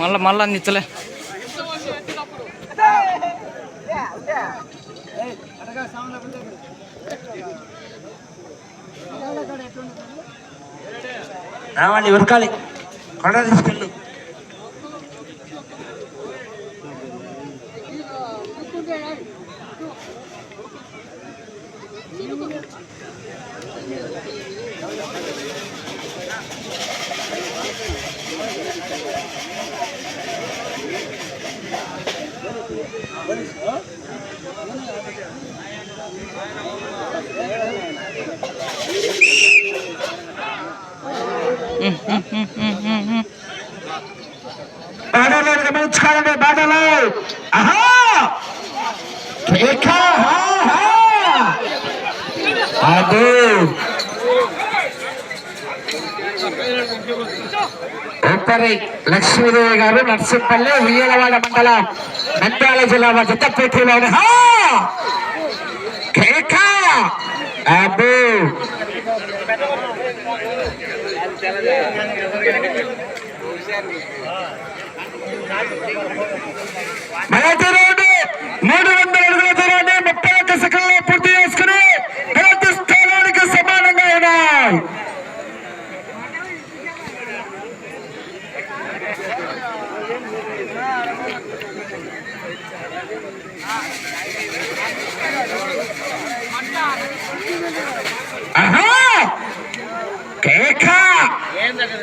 మళ్ళా మళ్ళా అందించలే రావాలి ఉరకాలి కొండ తీసుకెళ్ళు. బాటలో గమనించుకోవాలండి బాటలో ఆహా! అదే ఉప్పరి లక్ష్మీదేవి గారు నర్సింపల్లి ఉయ్యలవాడ మండలం నంద్యాల జిల్లా జతపేటలో కేక అబ్బో మొదటి రౌండ్ మూడు వందల అడుగుల దూరాన్ని ముప్పై ఒక్క సెకండ్లో పూర్తి చేసుకుని మొదటి స్థానానికి సమానంగా ఉన్నాయి ఆహా కేక ఎప్పటి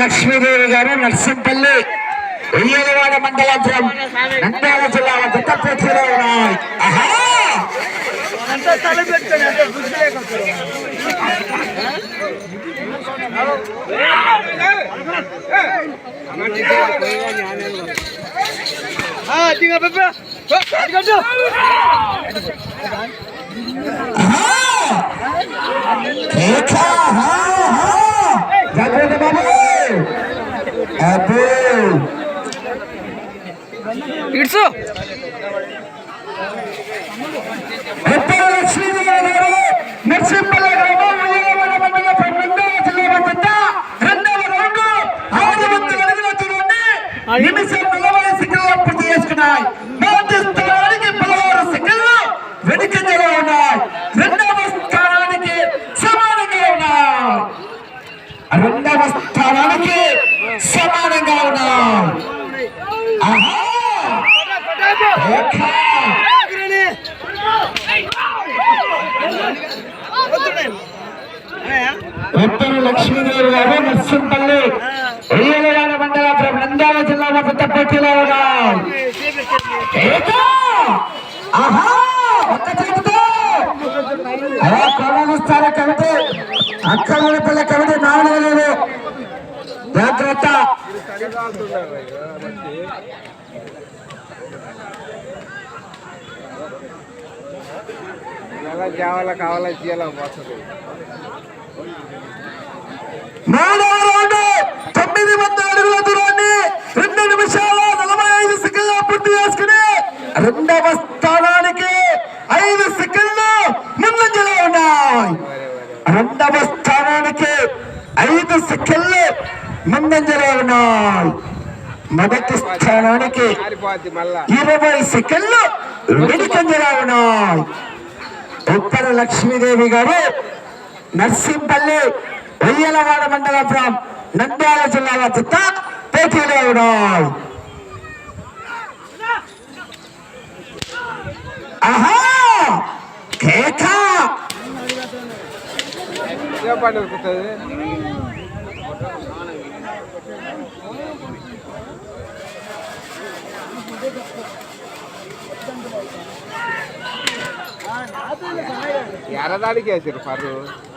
లక్ష్మీదేవి గారు నర్సింపల్లి ఉయ్యలవాడ మండలాపురం నంద్యాల జిల్లా దత్తపూర్తిలో ఉన్నాయి. ఆహా! ಬಿಡ್ಸು ನರಸಿಂಹ ఉత్తర లక్ష్మీదేవి గారు నర్సింపల్లి. ఉయ్యలవాడ మండల నంద్యాల జిల్లా పెద్దపట్టిలో పోటీలో ఉన్నారు ఏకా! ఆహా! ఒక్క చేతితో! అలా కొనసార కమిటీ. కమిటీ జాగ్రత్త. ఎలా చేయాలా కావాలా చేయాలా పోతుంది నాలుగవ రౌండ్ తొమ్మిది వందల అడుగుల దూరాన్ని రెండు నిమిషాల నలభై ఐదు సెకండ్ల పూర్తి చేసుకుని రెండవ స్థానానికి ఐదు సెకండ్లు ముందంజలో ఉన్నాయి. రెండవ స్థానానికి ఐదు సెకండ్లు ముందంజలో ఉన్నాయి. మొదటి స్థానానికి మారిపోద్ది మళ్ళా ఇరవై సెకండ్లు వెనుకంజలో ఉన్నాయి. ఉత్తర లక్ష్మీదేవి గారు నర్సింపల్లి ఉయ్యలవాడ మండలం నంద్యాల జిల్లాల చిత్త పోటీలో ఉన్నాయి ఆహా కేక ఏ పని ఉరుకుతుంది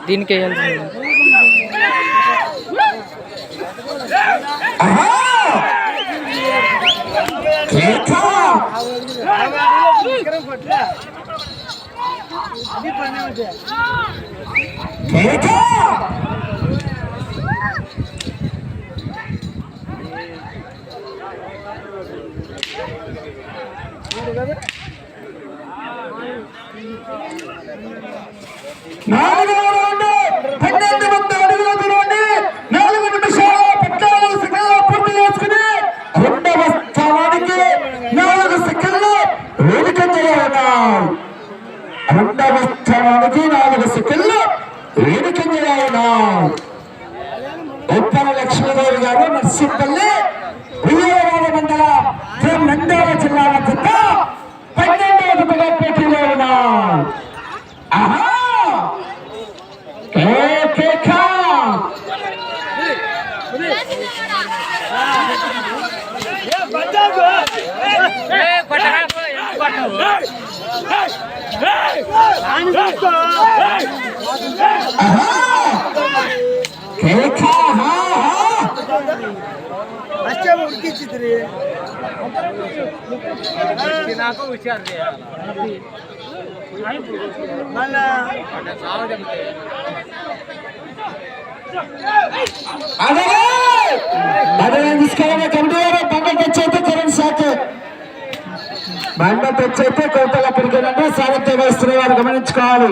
ఎర్రదాడికి వేసారు పర్రు దీనికి గారు నర్సింపల్లి విజయవాడ మండలం శ్రీ నంద్యాల జిల్లాల చెత్త పన్నెండవ జతగా పోటీలో ఉన్నాయి ఆహా! ఏ కేక కేక హా హా ಅಷ್ಟೇ ಹುಡುಕಿಸಿದ್ರಿ అదే అదే తీసుకోవాలి కమిటీ వారు బండ తెచ్చైతే కరెంట్ షాక్ బండ తెచ్చైతే కోతలు అక్కడికి వెళ్ళండి సాగిత్య వేస్తున్న వారు గమనించుకోవాలి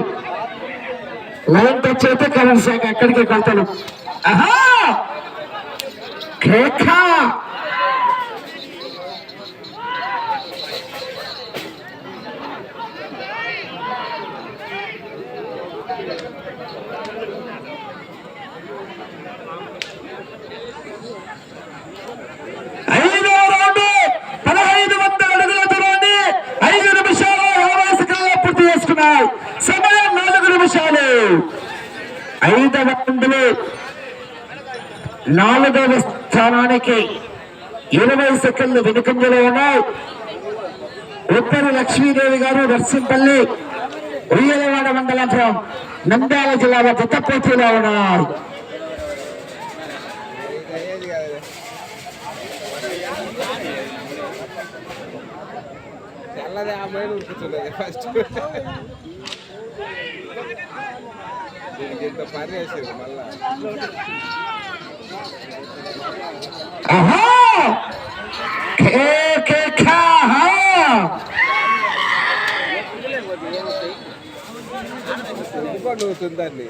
లైన్ టచ్ అయితే కరెంట్ షాక్ అక్కడికి కొలతలు ఆహా పూర్తి చేసుకున్నాయి. సమయం నాలుగు నిమిషాలు. ఐదవ నాలుగవ స్థానానికి ఇరవై సెకండ్లు వెనుకంజలో ఉన్నాయి ఉత్తర లక్ష్మీదేవి గారు నర్సింపల్లి ఉయ్యలవాడ మండలం ఫ్రం నంద్యాల జిల్లాలో జత పోటీలో ఉన్నాయి అయ్యేది కాదు తెల్లది ఆ మైలు ఉరుకుతున్నది ఫస్ట్ దీనికి ఇంత పని వేసేది మళ్ళా ఆహా కే కే ఖా హా ఉరుకుకొని అవుతుంది దాన్ని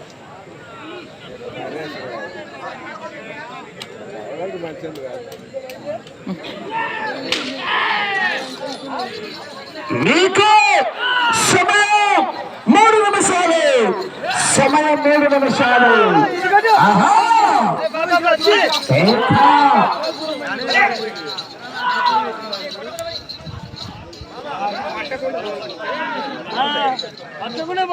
ఎవరికి మంచిది కాదు. మీకు సమయం మూడు నిమిషాలు. సమయం మూడు నిమిషాలు. ఆహా! కేకా. పట్టుకునే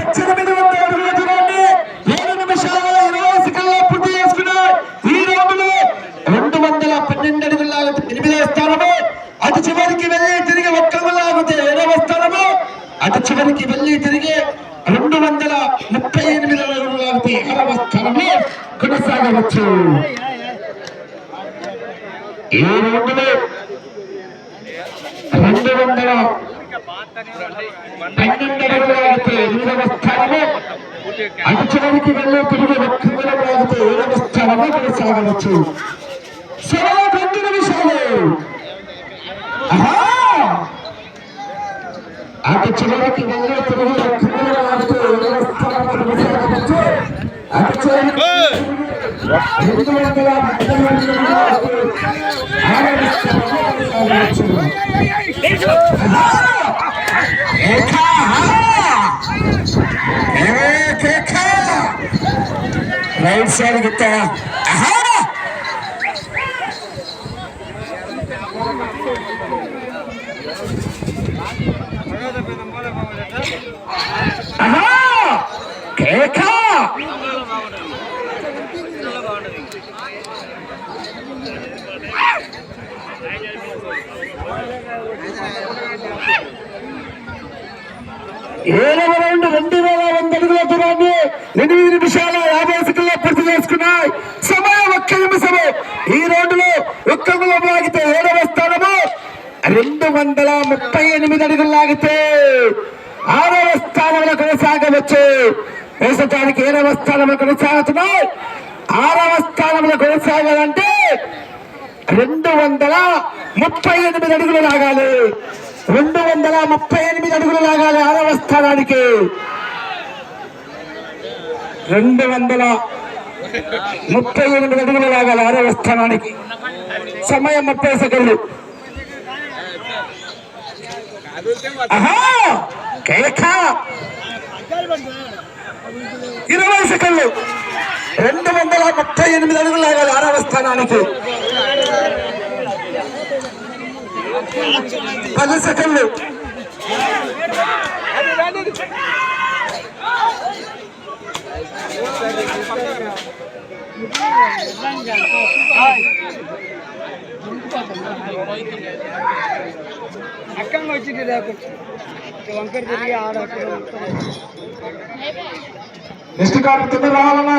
పద్దెనిమిది వందల అడుగుల దూరాన్ని ఏడు నిమిషాల ఇరవై పూర్తి చేసుకున్నారు ఈ రెండు వందల పన్నెండు అడుగుల ఎనిమిదో స్థానము అది చివరికి వెళ్ళి తిరిగి ఒక్క లాగితే ఏడవ స్థానము అటు చివరికి వెళ్ళి తిరిగి రెండు వందల ముప్పై ఎనిమిది అడుగులు లాగితే ఆరవ స్థానంలో కొనసాగవచ్చు. ఈ రౌండ్ రెండు వందల పన్నెండు ఎనిమిదవ స్థానము అటు చివరికి వెళ్ళి తిరిగి ఒక్క వేల ఏడవ స్థానంలో కొనసాగవచ్చు. సమయం రెండు నిమిషాలు. ఆహా! అటు చివరికి వెళ్ళి తిరిగి ఒక్క వేల లాగితే ఏడవ స్థానంలో కొనసాగవచ్చు అటు చివరికి రెండు వందల ముప్పై ఎనిమిది లాగితే ఆరవ స్థానంలో కొనసాగవచ్చు ఆహా! ఏకా! ఏకేకా! రైట్ సైడ్ గిట్ట ఆహా! ఆహా! కేకా! ఏడవ రౌండ్ రెండు వేల వంద అడుగుల దూరాన్ని ఎనిమిది నిమిషాల యాభై సెకండ్ల పూర్తి చేసుకున్నాయి. సమయం ఒక్క నిమిషము. ఈ రౌండ్లో ఒక్క లాగితే ఏడవ స్థానము. రెండు వందల ముప్పై ఎనిమిది అడుగులు లాగితే ఆరవ స్థానంలో కొనసాగవచ్చు. ప్రస్తుతానికి ఏడవ స్థానంలో కొనసాగుతున్నాయి. ఆరవ స్థానంలో కొనసాగాలంటే రెండు వందల ముప్పై ఎనిమిది అడుగులు లాగాలి. రెండు వందల ముప్పై ఎనిమిది అడుగులు లాగాలి ఆరవ స్థానానికి రెండు వందల ముప్పై ఎనిమిది అడుగులు లాగాలి ఆరవ స్థానానికి సమయం ముప్పై సెకండ్లు. ఇరవై సెకండ్లు. రెండు వందల ముప్పై ఎనిమిది అడుగులు లాగాలి ఆరవ స్థానానికి పది సెకండ్లు అక్కంగా వచ్చింది లేకొచ్చు వంకర తిరిగి ఆడ అక్కడ. నెక్స్ట్ కార్డు తొందర రావాలన్నా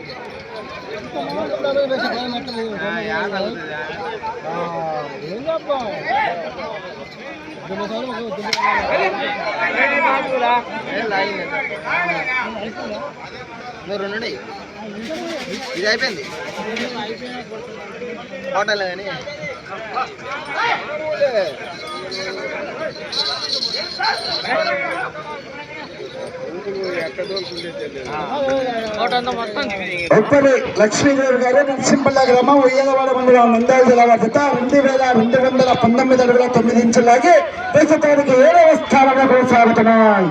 రెండు ఇది అయిపోయింది హోటల్ కానీ. ఇంకులు లక్ష్మీదేవి గారు నరసింహల్ల గ్రామం ఉయ్యలవాడ మండలం నంద్యాల జిల్లా వారి జత రెండు వేల రెండు వందల పంతొమ్మిది అడుగుల తొమ్మిది ఇంచులాగే ప్రస్తుతానికి ఏడవ స్థానంలో కొనసాగుతున్నాయి.